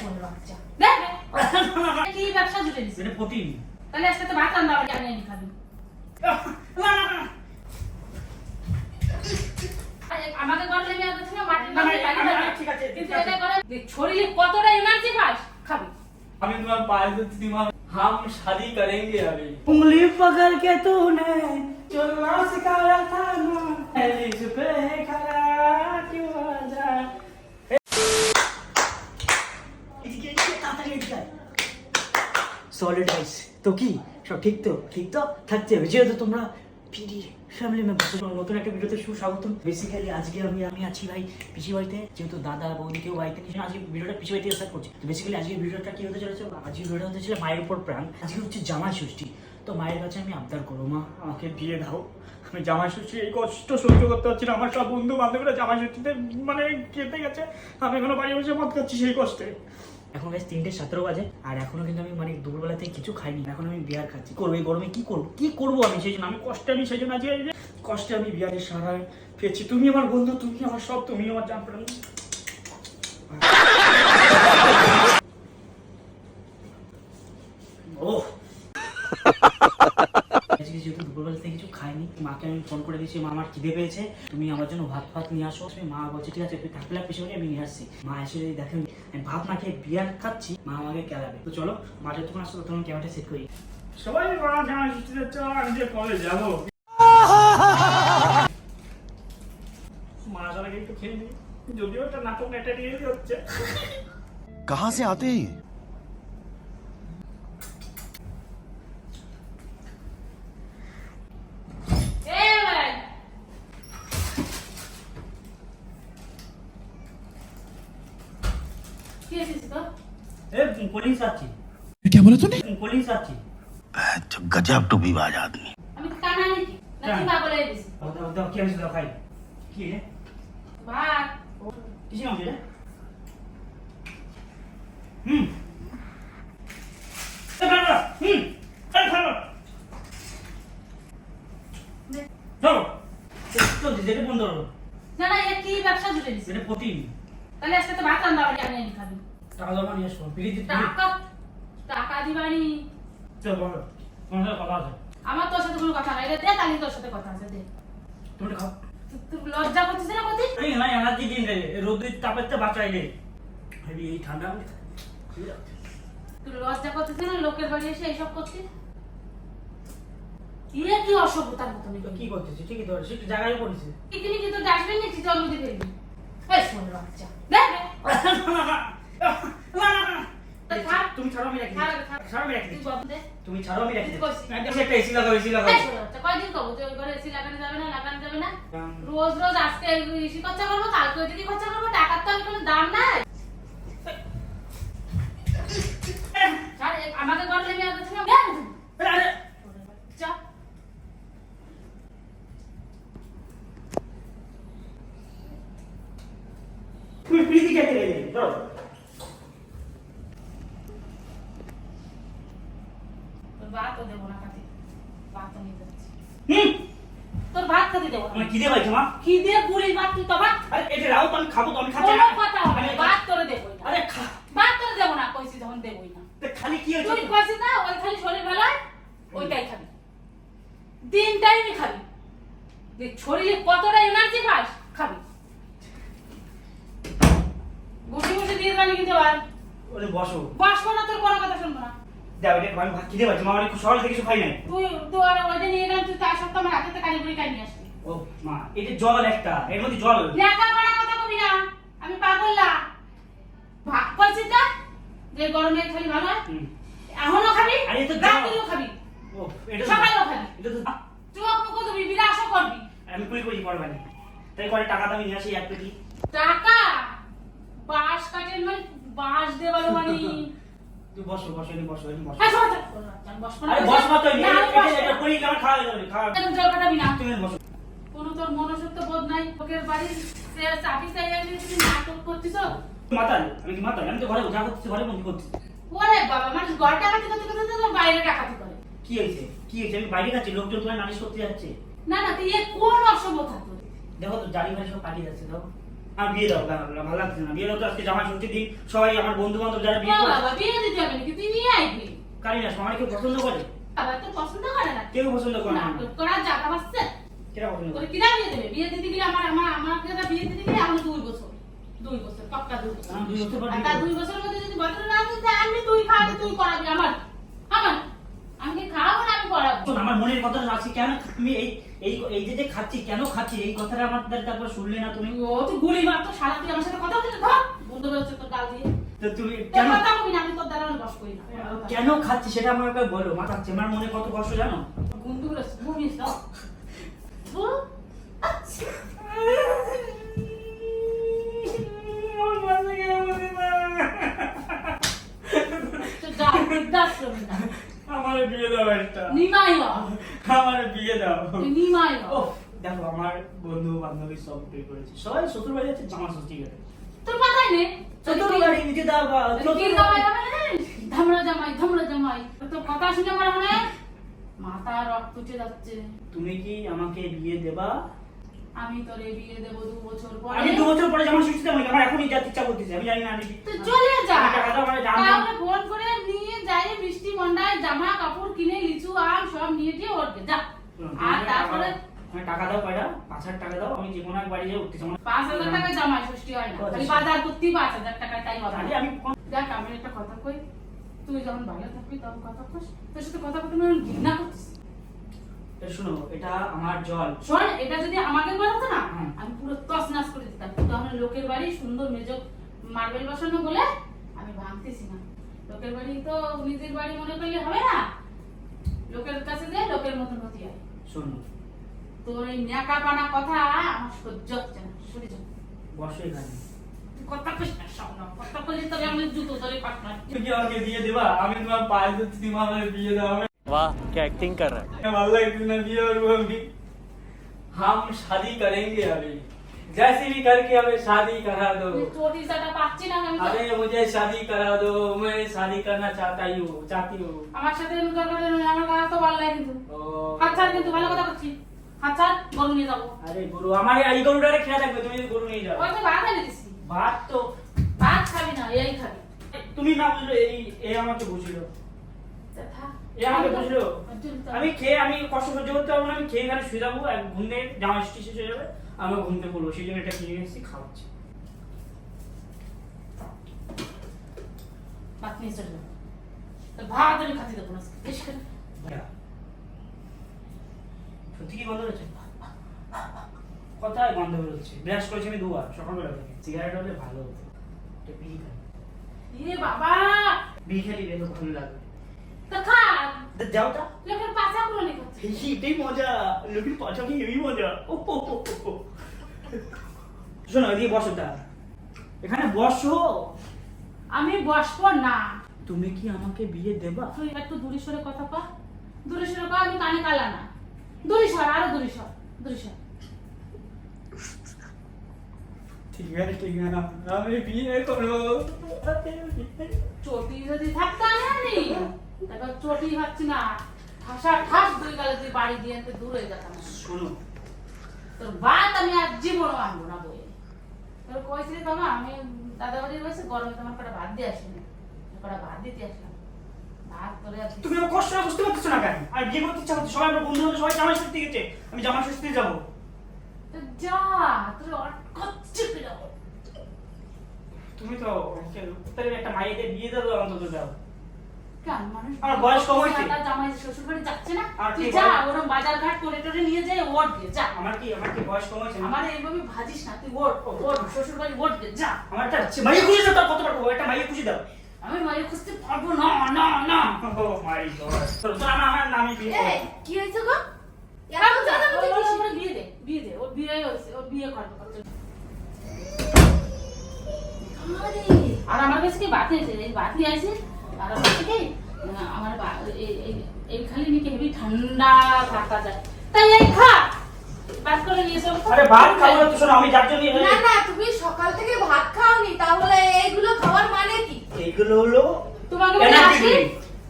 শোনে বাচ্চা দেখ কি ব্যবসা জুড়ে দিছে এটা প্রোটিন তাহলে আজকে তো ভাত রান্না হবে আমি আনি খাবি আমাকে করলে আমি আগে ছিল মাটির না, না, মধ্যে বাড়ি না, না, বাড়ি। ঠিক আছে, ঠিক কিন্তু আছে। এটা করে দেখ, শরীরে কতটা এনার্জি পাস খাবি আমি তোমার পায়ে ধরছি মা हम शादी करेंगे अभी उंगली पकड़ के तूने चलना सिखाया था ना एलिस पे खड़ा সলিড তো কি? সব ঠিক তো? ঠিক তো? থাকতে হবে। যেহেতু তোমরা ফিরি ফ্যামিলি মেম্বার নতুন একটা ভিডিওতে বেসিক্যালি আজকে আমি আমি আছি ভাই পিসি বাড়িতে। যেহেতু দাদা বাড়িতে নেই, আজকে ভিডিওটা পিসি বাড়িতে স্টার্ট করছি। তো বেসিক্যালি আজকে ভিডিওটা কি হতে চলেছে? আজকে ভিডিওটা হতে ছিল মায়ের উপর প্রাণ। আজকে হচ্ছে জামাই ষষ্ঠী। তো মায়ের কাছে আমি আবদার করব, মা। আমাকে দিয়ে দাও। আমি জামাই ষষ্ঠী, এই কষ্ট সহ্য করতে পারছি না। আমার সব বন্ধু বান্ধবীরা জামাই ষষ্ঠীতে মানে কেটে গেছে। আমি এখনও বাড়ি বসে মত খাচ্ছি সেই কষ্টে। এখন বেশ তিনটে সতেরো বাজে, আর এখনও কিন্তু আমি মানে দুপুরবেলা থেকে কিছু খাইনি। এখন আমি বিয়ার খাচ্ছি। করব? এই গরমে কি করব? কি করব আমি সেই জন্য? আমি কষ্টে আমি সেই জন্য আজকে কষ্টে আমি বিয়ারের সারা পেয়েছি তুমি আমার বন্ধু, তুমি আমার সব, তুমি আমার জান ও যেহেতু দুপুরবেলা খাইনি মাকে আমি ফোন করে দিয়েছি মা আমার খিদে পেয়েছে তুমি আমার জন্য ভাত ফাত নিয়ে আসো। মা বলছে ঠিক আছে তুই থাকলে পিছিয়ে করে আমি নিয়ে আসছি। মা এসে যদি দেখেন আমি ভাত না খেয়ে বিয়ার খাচ্ছি মা আমাকে কেলাবে। তো চলো মাঠে তখন আসো তখন ক্যামেরাটা সেট করি। সবাই আমি যে কলেজ যাব? মা আসার আগে খেয়ে নিই। যদিও একটা নাটক নেটা দিয়ে হচ্ছে কাহা সে আতে গজব টুপিবাজ আদমি আমি কানা নাকি নাকি বাবা বলে দিছি। ওটা ওটা কি হইছে খাই। কি রে? ভাত। কিছু না রে? হুম। হুম। আরে খাবার ধরো। তো যেটা বন্ধ করো না না এটা কি ব্যবসা জুড়ে দিছে? এটা প্রতিদিন তাহলে আজকে তো ভাত রান্না বাড়ি আমি খাবি। টাকা জমা নিয়ে আসো। টাকা? টাকা দিবানি। চল বলো। তোমার সাথে কথা আছে। আমার তোর সাথে কোনো কথা নাই রে দে তাহলে তোর সাথে কথা আছে দে। তুমি খাও। তুই লজ্জা করছিস না কতি এই না এনার্জি দিন রে রোদের তাপের তো বাঁচাই রে। হেবি এই ঠান্ডা তুই লজ্জা করছিস না লোকের বাড়ি এসে এইসব করছিস? ইয়ে কি অসভ্যতার মতো নাকি? কি করতেছি ঠিকই তো সেটা জায়গায় পড়েছে ডাস্টবিন ফেলবি এই শোনে বাচ্চা। দেখ তুমি ছাড়ো আমি রাখি। ছাড়ো, আমি রাখি। তুমি ছাড়ো আমি রাখি। তুমি একটা এসি লাগাও এসি লাগাও। কয়দিন কব তুই ওই ঘরে এসি লাগানো যাবে না লাগানো যাবে না? রোজ রোজ আজকে এসি খরচা করব কালকে ওই কি খরচা করব টাকার তো আর কোনো দাম নাই। আমাকে ঘরে নেমে ছিলাম আরে বাচ্চা তুমি প্রীতি খেতে গেলে চলো তোর ভাতও দেবো না খাতে ভাতও নিয়ে যাচ্ছি। হুম? তোর ভাত খাতে দেবো। আমার খিদে পাইছে মা। খিদে বুড়ির ভাত তুই তো ভাত। আরে এটা রাও তো আমি খাব তো আমি খাচ্ছি। কোনো না। কথা হবে ভাত তোরে দেবোই না। আরে খা। ভাত তোরে দেবো না কইছি যখন দেবোই না। খালি কি হয়েছে? তুই কইছিস না ওই খালি শরীর বেলায় ওইটাই খাবি। তিন টাইমই খাবি। দেখ শরীরে কতটা এনার্জি পাস খাবি। বসে বসে দিয়ে খেতে পার ওরে বসো। বসবো না তোর কোনো কথা শুনব না। দাও এটা আমি ভাত মা অনেক সকাল থেকে কিছু খাই নাই। তুই তো আর ওইটা নিয়ে গেলাম তুই তার সপ্তাহ আমার হাতে কালি বুড়ি কানি আসবি। ও মা এটা জল একটা এর মধ্যে জল। লেখাপড়া কথা কবি না আমি পাগল না। ভাগ করছিস না যে গরমে খালি ভালো এখনও খাবি? আরে তো। খাবি। ও এটা সকালেও খাবি। এটা তো চোখ মুখ ধুবি বিরাসও করবি। আমি কুড়ি কুড়ি করবানি তাই করে টাকা দামি নিয়ে আসি এক পেটি। টাকা? বাঁশ কাটেন মানে বাঁশ দেওয়ালো মানে। তুই বসো বসো এনে বসো এনে বসো। হ্যাঁ, সবাই আমি বসবো না। আরে বস তো না, এটা করি আমার খাওয়া যাবে খাওয়া একদম জল কাটাবি না। তুমি বসো। কোনো তোর মনুষ্যত্ব বোধ নাই লোকের বাড়ির সে চাবি চাই আমি তুমি নাটক করছিস মাতাল আমি কি মাতাল? আমি তো ঘরে যা করতেছি ঘরে বন্দি করতেছি। ওরে বাবা মানুষ ঘর টাকাতি করতে করতে তো বাইরে করে কি হয়েছে? কি হয়েছে? আমি বাইরে লোকজন তোমার নালিশ করতে যাচ্ছে। না না তুই এ কোন অসভ্যতা দেখো তো জারি ভাই সব পাঠিয়ে যাচ্ছে দেখো। আর বিয়ে দাও না, না, ভালো লাগছে না। বিয়ে দাও তো আজকে জামাই ষষ্ঠী দিন সবাই আমার বন্ধু বান্ধব যারা বিয়ে করে বাবা বিয়ে দিতে হবে নাকি? তুই নিয়ে আইবি কারি না সবাই কেউ পছন্দ করে? বাবা তো পছন্দ করে না। কেউ পছন্দ করে না। করা জায়গা পাচ্ছে? কেরা পছন্দ করে? কিনা বিয়ে দেবে? বিয়ে দিতে গেলে আমার আমার আমাকে একটা বিয়ে দিতে গেলে আমার দুই বছর। দুই বছর পাক্কা দুই বছর। দুই বছর পর আর বিয়ে তার করব। দুই বছরের মধ্যে যদি বছর না দিতে আমি তুই খাওয়াবি তুই করাবি আমার আমার। আমি খাওয়াবো না আমি করাবো? আমার মনের কথা আছে কেন আমি এই এই এই যে যে খাচ্ছি কেন খাচ্ছি? এই কথাটা আমার তারপর শুনলে না তুমি? ও তুই গুলি মার তো সারা তুই আমার সাথে কথা বলতে ধর বন্ধু বলছে তোর গাল দিয়ে। তুমি কেন কথা না আমি তোর দ্বারা বস করি না। কেন খাচ্ছি সেটা আমাকে বলো মাথাচ্ছে আমার মনে কত কষ্ট জানো? বন্ধু বলে ঘুমিস আমার বিয়ে দাও একটা। নিমাই হ আমার বিয়ে দাও। নিমাই হ দেখো আমার বন্ধু বান্ধবী সব বিয়ে করেছে। সবাই শ্বশুর বাড়ি আছে জামা ষষ্ঠী করে তোর মাথায় নে। শ্বশুর বাড়ি নিচে দাও ধামড়া জামাই ধামড়া জামাই তোর কথা শুনে আমার মনে মাথা রক্ত উঠে যাচ্ছে। তুমি কি আমাকে বিয়ে দেবা? আমি তোরে বিয়ে দেবো দু বছর পরে। আমি দু বছর পরে জামা ষষ্ঠী দেবো আমার এখনই যেতে ইচ্ছা করতেছে। আমি জানি না আমি তো চলে যা। তাহলে ফোন করে নিয়ে যাই মিষ্টি মন্ডায় জামা কাপড় কিনে লিচু আম সব নিয়ে দিয়ে উঠবে যা। আর তারপরে আমি টাকা দাও কয়টা? পাঁচ হাজার টাকা দাও আমি কোনো এক বাড়ি যাই উঠতেছি আমার পাঁচ হাজার টাকা জামাই ষষ্ঠী হয় না। খালি আচ্ছা। বাজার করতে পাঁচ হাজার টাকা তাই হবে। আমি দেখ আমি একটা কথা কই তুই যখন ভালো থাকবি তখন কথা কস তোর সাথে কথা বলতে আমি ঘৃণা করছিস। শোনো এটা আমার জল। শোন এটা যদি আমাকে বলতো না আমি পুরো তস নাস করে দিতাম। আমার লোকের বাড়ি সুন্দর মেজ মার্বেল বসানো বলে আমি ভাঙতেছি না। লোকের বাড়ি তো নিজের বাড়ি মনে করলে হবে না লোকের কাছে যে লোকের মতন হতে হয় শোনো তোর এই ন্যাকা পানা কথা আমার সহ্য হচ্ছে না শুনে যাও বসো এখানে তুই কথা কইস না সামনে কথা কইলে তোরে আমি জুতো ধরে কাটনা তুমি কি আমাকে বিয়ে দেবা আমি তোমার পায়ে ধরছি তুমি আমাকে বিয়ে দাও वाह क्या एक्टिंग कर रहा है भालो लगती ना बिया और वो अभी हम शादी करेंगे अभी जैसे भी करके हमें शादी करा दो চটি সাটা পাচ্ছি না আমি তো- अरे मुझे शादी करा दो मैं शादी करना चाहता ही हूँ चाहती हूँ আমার সাথে এরকম দরকার নেই, আমার কথা তো ভালো লাগে কিন্তু ओ, হাত ছাড় কিন্তু ভালো কথা করছি হাত ছাড় গরু নিয়ে যাবো আরে গরু আমার এই গরুটারে খেয়ে থাকবে তুমি যদি গরু নিয়ে যাও ওই তো ভাত এনে দিছি ভাত তো ভাত খাবি না এই খাবি তুমি না বুঝলো এই এই আমাকে বুঝলো তা থাক। এ আমাকে বুঝলো একদম তো- আমি খেয়ে আমি কষ্ট সহ্য করতে পারবো না আমি খেয়ে এখানে শুয়ে যাবো এক ঘুমে জামা ষষ্ঠী শেষ হয়ে যাবে আমি ঘুমতে পড়ব সেই জন্য এটা কিনে এসেছি খাওয়াচ্ছি। ভাত নিয়ে চলে ভাত আমি খাতে দেবো না বেশি খাবি। ভাইয়া, সত্যি কি গন্ধ হচ্ছে কোথায় গন্ধ বেরোচ্ছে। ব্রাশ করেছি আমি দুবার সকালবেলা থেকে। সিগারেট হলে ভালো হতো। একটা বিড়ি খাই। ইয়ে বাবা! বিড়ি খেলে বেরো ভালো লাগবে তা খা তা যাও তা। লোকের পাচা গুলো নিয়ে খাচ্ছে। মজা। লোকের পাছা কি মজা। ও। শোনো এদিকে বসো দা এখানে বসো। আমি বসবো না। তুমি কি আমাকে বিয়ে দেবা? তুই একটু দূরে সরে কথা কর দূরে সরে কর আমি কানে কালা না। দূরে সর আরও দূরে সর দূরে সর। ঠিক আছে ঠিক আছে আমি বিয়ে করব। চটি যদি থাকতাম আমি তারপর চটি ভাবছি না। ঠাসা ঠাস দুই গালে তুই বাড়ি দিয়ে দূরে যেতাম শোনো তোর ভাত আমি আর জীবনও আনব না বই তোর কইছিলি তোমা আমি দাদা বাড়ির বসে গরমে তোমার কটা ভাত দিয়ে আসিনি। কটা ভাত দিতে আসলাম। তুমি কষ্ট বুঝতে পারছ না কেন? আর বিয়ে করতে ইচ্ছা করছে সবাই আমার বন্ধু বান্ধব সবাই জামাই ষষ্ঠী গেছে। আমি জামাই ষষ্ঠী যাব। তো যা তোর অটকচ্ছে তুমি তো একটা মাইয়েদের বিয়ে দেবো অন্তত যাও। কেন? বয়স কম হয়েছে। তার জামাই শ্বশুর বাড়ি যাচ্ছে না আর তুই যা ওরম বাজার ঘাট করে টোরে নিয়ে যায় ওট দিয়ে যা। আমার কি আমার কি বয়স কম হয়েছে? আমার এইভাবে ভাজিস না তুই ওট ওট শ্বশুর বাড়ি ওট দিয়ে যা। আমার একটা মাইয়ে খুশি দাও কত পারব একটা মাইয়ে খুশি দাও। আমি মায়ের খুঁজতে পারব? না না না। Oh my God. তো আমার আমার নামে বিয়ে করো। কি হয়েছে গো? এরকম জানা ওর ওর ওর বিয়ে দে বিয়ে দে ওর বিয়ে হয়েছে ওর বিয়ে করবে আর আমার কাছে কি বাতি আছে? এই বাতি আছে? আর আমার কাছে কি আহ, আমার এই- খালি নাকি হেবি ঠান্ডা থাকা যায় তাই এই খা বাস করে নিয়ে এসো আরে ভাত খাব না তো শোনো আমি যার জন্য না না তুমি সকাল থেকে ভাত খাওনি তাহলে এইগুলো খাওয়ার মানে কি এইগুলো হলো তোমাকে আসলে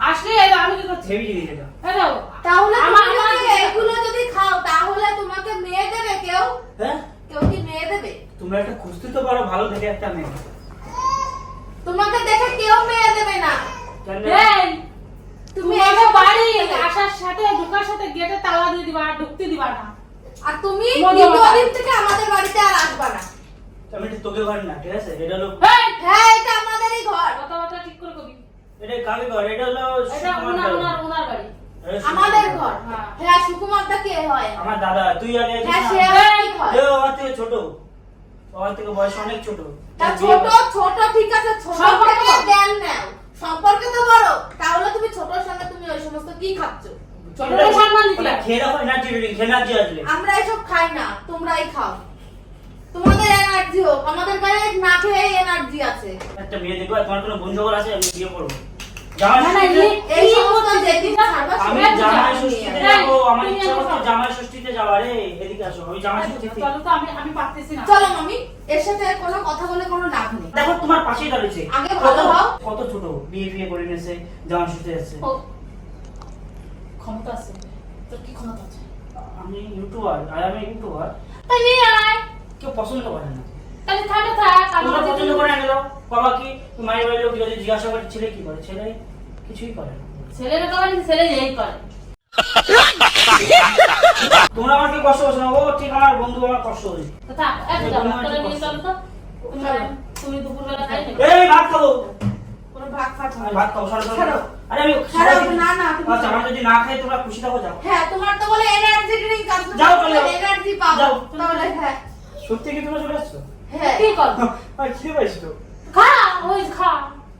আসলে আমি কি করছি হেভি জিনিস এটা হ্যালো তাহলে আমার তুমি আমার যদি এইগুলো যদি খাও তাহলে তোমাকে মেয়ে দেবে কেউ হ্যাঁ কেউ কি মেয়ে দেবে তোমরা একটা খুঁজতে তো পারো ভালো দেখে একটা মেয়ে তোমাকে দেখে কেউ মেয়ে দেবে না তুমি এসব বাড়ি আসার সাথে ঢোকার সাথে গেটে তালা দিয়ে দিবা আর ঢুকতে দিবা না। আর তুমি। দিন থেকে আমাদের বাড়িতে আর আসবা না। আমি তোকে ঘর না ঠিক আছে? এটা হলো হ্যাঁ এটা আমাদেরই ঘর। কথাবার্তা ঠিক করে কবি। এটা কাকে ঘর এটা হলো এটা ওনার ওনার ওনার বাড়ি। আমাদের ঘর। হ্যাঁ। হ্যাঁ সুকুমার দা কে হয়? আমার দাদা তুই আগে হ্যাঁ সে ঘর। ও আমার থেকে ছোট। আমার থেকে বয়স অনেক ছোট। তা ছোট ছোট ঠিক আছে ছোট থেকে জ্ঞান নাও সম্পর্কে তো বড় তাহলে তুমি ছোটর সঙ্গে তুমি ওই সমস্ত কি খাচ্ছ ছোটদের সম্মান দিতে ওটা হয়। খেয়ে রাখো এনার্জি আসলে। আমরা এসব খাই না তোমরাই খাও। তোমাদের এনার্জি হোক আমাদের গায়ে না খেয়ে এনার্জি আছে। একটা দেখব তোমার কোনো বন্ধু আছে আমি বিয়ে করব। চলো মামি এর সাথে কোনো কথা বলে কোনো লাভ নেই। দেখো তোমার পাশেই দাঁড়িয়েছে। কত- হও। কত ছোট বিয়ে বিয়ে করে নিয়েছে জামাই ষষ্ঠী যাচ্ছে। ও, ক্ষমতা আছে। তোর কি ক্ষমতা আছে? আমি ইউটিউবার আর আমি ইউটিউবার। নিয়ে আয়। কেউ পছন্দ করে না। তাহলে থাক তোমরা আমার পছন্দ করে এনে দাও বাবা কি মায়ের বাড়ির লোক যদি জিজ্ঞাসা করে ছেলে কি করে? ছেলে কিছুই করে না। ছেলেরা করে না, ছেলে এই করে। তোমরা আমাকে কষ্ট করছ না? ও ঠিক আমার বন্ধু আমার কষ্ট হয়েছে তো থাক তো তুমি দুপুরবেলা এই ভাত খাব। কোনো না। ভাত খাব সারা। ছাড়ো। আরে আমি ছাড়ো, না, না, আচ্ছা আমার যদি না খাই তোমরা খুশি থাকো যাও। হ্যাঁ তোমার তো বলে এনার্জি ড্রিঙ্ক আছে যাও, চলে এনার্জি পাবো। যাও। তাহলে হ্যাঁ। সত্যি কি তোমরা চলে আসছো? হ্যাঁ। কি কর? আর খেয়ে পাইছি তো খা ওই খা।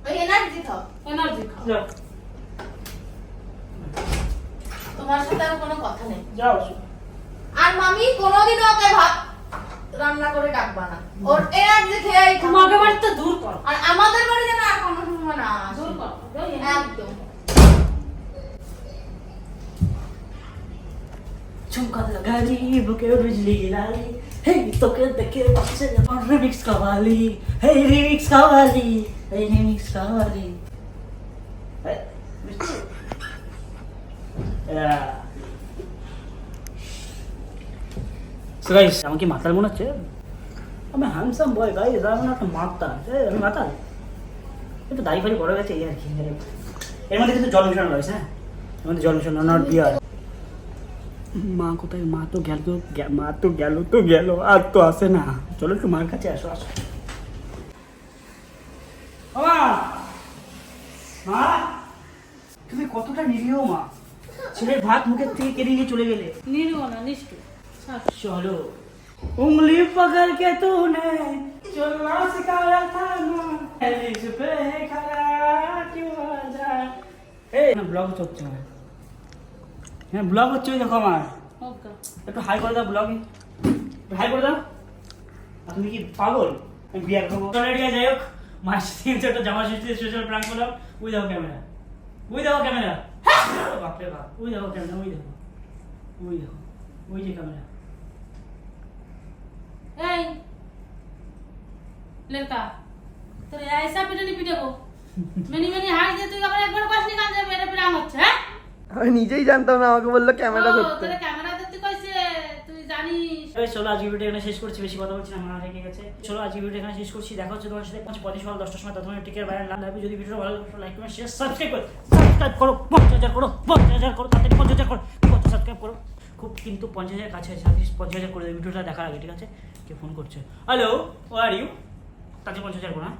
ওই এনার্জি খাও। এনার্জি খা। যাও। তোমার সাথে আর কোনো কথা নেই। যাও আর মামি কোনোদিন ওকে ভাত রান্না করে ডাকবা না ওর এনার্জি খেয়েই থাকো। তোমাকে বাড়ি তো দূর কর আর আমাদের বাড়ি যেন আর কোনো সময় না আসে। দূর কর একদম झुमका लगा ली बुके बिजली गिराली हे तो के देखे बच्चे और रिमिक्स कवाली हे रिमिक्स कवाली हे रिमिक्स कवाली So guys আমার কি মাতাল মনে হচ্ছে? আমি হ্যান্ডসাম বয় গাইস আমি একটা মাতাল। এ, আমি মাতাল? একটু দাড়ি ফাড়ি বড় গেছে এই আর কি। এর মধ্যে কিন্তু জল মিশানো রয়েছে হ্যাঁ? এর মধ্যে জল মিশানো নট বিয়ার মা কোথায়? মা তো গেল তো মা তো গেল তো গেল আর তো আসে না। চলো একটু মার কাছে আসো আসো। মা মা! তুমি কতটা নিরীহ মা? ছেলের ভাত মুখের থেকে কেড়ে নিয়ে চলে গেলে। নিরু না নিষ্ঠু चलो उंगली पकड़ के तूने चलना सिखाया था ना एलिस पे खड़ा क्यों आजा ए না ব্লগ হচ্ছে আমার হ্যাঁ ব্লগ হচ্ছে ওই দেখো আমার ওকে একটু হাই করে দাও ব্লগে একটু হাই করে দাও আর তুমি কি পাগল আমি বিয়ার করবো অলরেডি যাই হোক মাস তিন চারটা জামা ষষ্ঠী স্পেশাল প্রাঙ্ক করলাম ওই দেখো ক্যামেরা ওই দেখো ক্যামেরা বাপরে বাপ ওই দেখো ক্যামেরা ওই দেখো ওই দেখো ওই যে ক্যামেরা এই লেকা তোর ऐसा পিটানি পিটাবো। মেনি মেনি হাই দিয়ে তুই আবার একবার কান দিয়ে মেরে হচ্ছে হ্যাঁ? আমি নিজেই জানতাম না আমাকে বলল ক্যামেরা ও, ধরতে। তোরে ক্যামেরা ধরতে কইছে তুই জানিস। এই চলো আজকে ভিডিও এখানে শেষ করছি বেশি কথা বলছি না মা রেগে গেছে। চলো আজকে ভিডিও এখানে শেষ করছি দেখা হচ্ছে তোমার সাথে পাঁচ পঁচিশ সকাল দশটার সময় তখন টিকের বাইরে লাগবে যদি ভিডিও ভালো লাগে লাইক কমেন্ট শেয়ার সাবস্ক্রাইব করো। সাবস্ক্রাইব করো পঞ্চাশ হাজার করো পঞ্চাশ হাজার করো তাড়াতাড়ি পঞ্চাশ হাজার করো পঞ্চাশ সাবস্ক্রাইব করো। খুব কিন্তু পঞ্চাশ হাজার কাছে আছে পঞ্চাশ হাজার করে দেবে ভিডিওটা দেখার আগে ঠিক আছে? কে ফোন করছে? হ্যালো ও আর ইউ তাতে পঞ্চাশ যাব হ্যাঁ